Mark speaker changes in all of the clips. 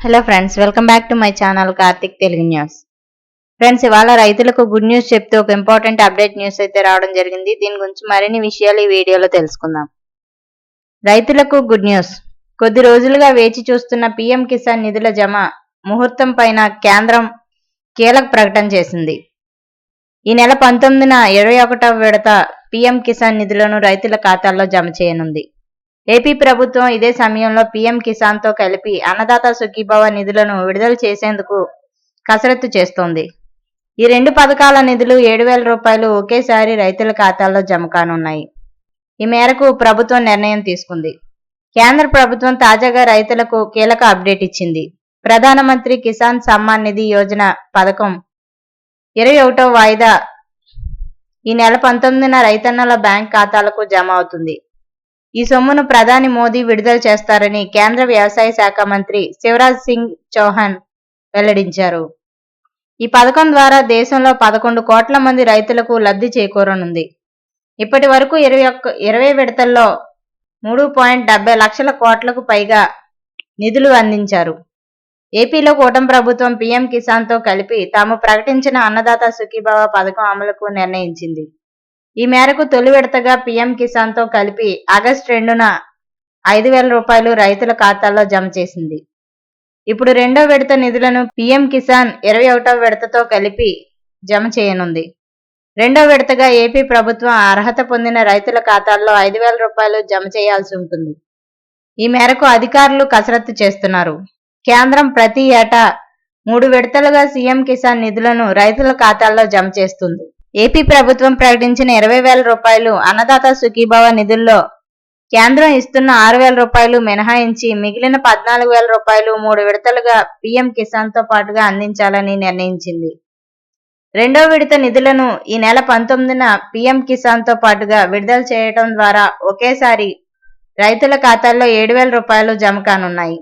Speaker 1: Hello friends welcome back to my channel Karthik Telugu news friends ఇవాళ రైతులకు good news చెప్తూ ఒక important update news అయితే రావడం జరిగింది. దీని గురించి మరిన్ని విషయాలు ఈ వీడియోలో తెలుసుకుందాం. రైతులకు గుడ్ న్యూస్ కొద్ది రోజులుగా వేచి చూస్తున్న పీఎం కిసాన్ నిధుల జమ ముహూర్తం పైన కేంద్రం కీలక ప్రకటన చేసింది. ఈ నెల పంతొమ్మిదిన ఇరవై ఒకటవ విడత పీఎం కిసాన్ నిధులను రైతుల ఖాతాల్లో జమ చేయనుంది. ఏపీ ప్రభుత్వం ఇదే సమయంలో పీఎం కిసాన్తో కలిపి అన్నదాత సుఖీభవ నిధులను విడుదల చేసేందుకు కసరత్తు చేస్తోంది. ఈ రెండు పథకాల నిధులు ఏడు వేల రూపాయలు ఒకేసారి రైతుల ఖాతాల్లో జమ కానున్నాయి. ఈ మేరకు ప్రభుత్వం నిర్ణయం తీసుకుంది. కేంద్ర ప్రభుత్వం తాజాగా రైతులకు కీలక అప్డేట్ ఇచ్చింది. ప్రధానమంత్రి కిసాన్ సమ్మాన్ నిధి యోజన పథకం ఇరవై ఒకటో వాయిదా ఈ నెల పంతొమ్మిదిన రైతన్నల బ్యాంక్ ఖాతాలకు జమ అవుతుంది. ఈ సొమ్మును ప్రధాని మోదీ విడుదల చేస్తారని కేంద్ర వ్యవసాయ శాఖ మంత్రి శివరాజ్ సింగ్ చౌహాన్ వెల్లడించారు. ఈ పథకం ద్వారా దేశంలో పదకొండు కోట్ల మంది రైతులకు లబ్ధి చేకూరనుంది. ఇప్పటి వరకు ఇరవై ఒక్క ఇరవై విడతల్లో మూడు పాయింట్ డెబ్బై లక్షల కోట్లకు పైగా నిధులు అందించారు. ఏపీలో కూటమి ప్రభుత్వం పీఎం కిసాన్తో కలిపి తాము ప్రకటించిన అన్నదాత సుఖీభావ పథకం అమలుకు నిర్ణయించింది. ఈ మేరకు తొలి విడతగా పీఎం కిసాన్తో కలిపి ఆగస్టు రెండున ఐదు వేల రూపాయలు రైతుల ఖాతాల్లో జమ చేసింది. ఇప్పుడు రెండో విడత నిధులను పీఎం కిసాన్ ఇరవై ఒకటో విడతతో కలిపి జమ చేయనుంది. రెండో విడతగా ఏపీ ప్రభుత్వం అర్హత పొందిన రైతుల ఖాతాల్లో ఐదు వేల రూపాయలు జమ చేయాల్సి ఉంటుంది. ఈ మేరకు అధికారులు కసరత్తు చేస్తున్నారు. కేంద్రం ప్రతి ఏటా మూడు విడతలుగా సీఎం కిసాన్ నిధులను రైతుల ఖాతాల్లో జమ చేస్తుంది. ఏపీ ప్రభుత్వం ప్రకటించిన ఇరవై వేల రూపాయలు అన్నదాత సుఖీభావ నిధుల్లో కేంద్రం ఇస్తున్న ఆరు వేల రూపాయలు మినహాయించి మిగిలిన పద్నాలుగు వేల రూపాయలు మూడు విడతలుగా పీఎం కిసాన్తో పాటుగా అందించాలని నిర్ణయించింది. రెండో విడత నిధులను ఈ నెల పంతొమ్మిదిన పీఎం కిసాన్తో పాటుగా విడుదల చేయడం ద్వారా ఒకేసారి రైతుల ఖాతాల్లో ఏడు వేల రూపాయలు జమ కానున్నాయి.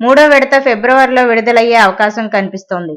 Speaker 1: మూడో విడత ఫిబ్రవరిలో విడుదలయ్యే అవకాశం కనిపిస్తోంది.